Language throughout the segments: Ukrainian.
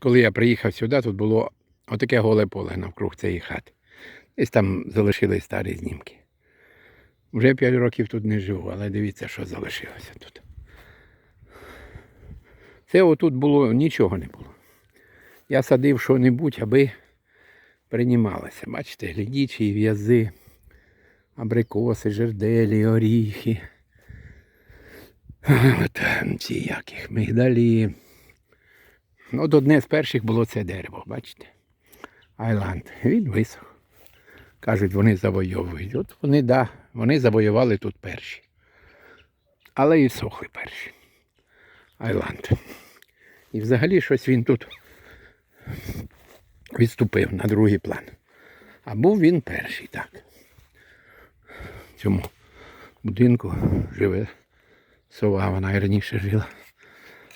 Коли я приїхав сюди, тут було отаке голе поле навкруг цієї хати. Десь там залишились старі знімки. Вже 5 років тут не живу, але дивіться, що залишилося тут. Це отут було нічого не було. Я садив що-небудь, аби приймалося. Бачите, глядічі, в'язи, абрикоси, жерделі, оріхи. От, ці яких, мигдалі. От одне з перших було це дерево, бачите? Айланд. Він висох. Кажуть, вони завойовують. От вони, да, вони завоювали тут перші. Але і сохли перші. Айланд. І взагалі щось він тут відступив на другий план. А був він перший, так. В цьому будинку живе сова, вона і раніше жила.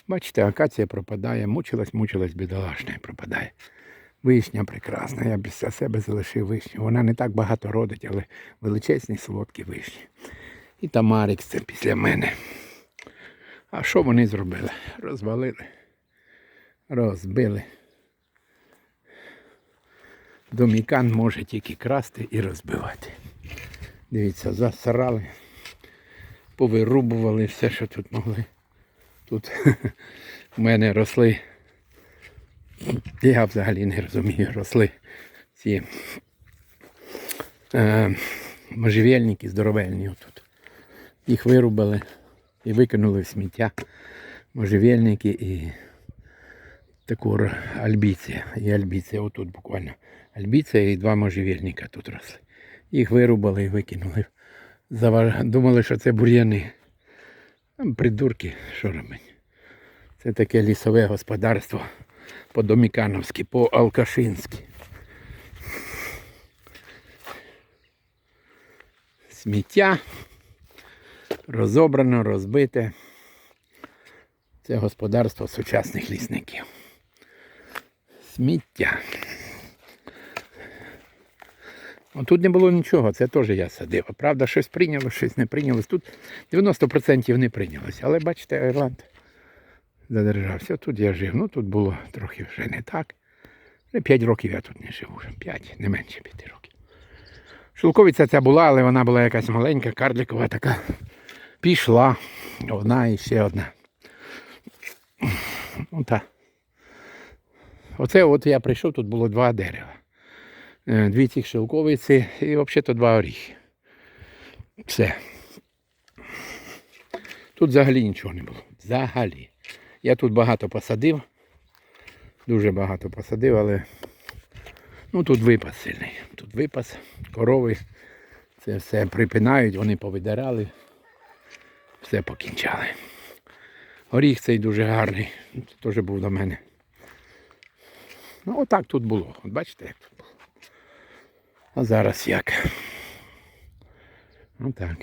Бачите, акація пропадає, мучилась, мучилась, бідолашна пропадає. Вишня прекрасна, я після себе залишив вишню. Вона не так багато родить, але величезні солодкі вишні. І Тамарик це після мене. А що вони зробили? Розвалили, розбили. Домікан може тільки красти і розбивати. Дивіться, засрали, повирубували все, що тут могли. Тут в мене росли. Я взагалі не розумію, росли ці е, можжевельники здоровельні отут. Їх вирубали і викинули в сміття можжевельники і таку альбіція. І альбіція отут буквально. Альбіція і два можжевельника тут росли. Їх вирубали і викинули. Думали, що це бур'яни. Там придурки, що робить. Це таке лісове господарство по-домікановськи, по-алкашинськи. Сміття розобрано, розбите. Це господарство сучасних лісників. Сміття. Тут не було нічого, це теж я садив. Правда, щось прийняло, щось не прийнялось. Тут 90% не прийнялось. Але бачите, Ірланд задержався. Тут я жив. Ну тут було трохи вже не так. 5 років я тут не живу. 5, не менше 5 років. Шелковиця ця була, але вона була якась маленька, карликова така. Пішла. Одна і ще одна. Ну, та. Оце от я прийшов, тут було два дерева. Е, Дві цих шелковиці і взагалі два оріхи. Все. Тут взагалі нічого не було. Взагалі. Я тут багато посадив. Дуже багато посадив, але ну, тут випас сильний. Тут випас, корови. Це все припинають, вони повидирали. Все покінчали. Горіх цей дуже гарний. Це теж був до мене. Ну, отак тут було. От бачите, як тут. А зараз як? Ну так.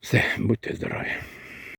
Все, будьте здорові.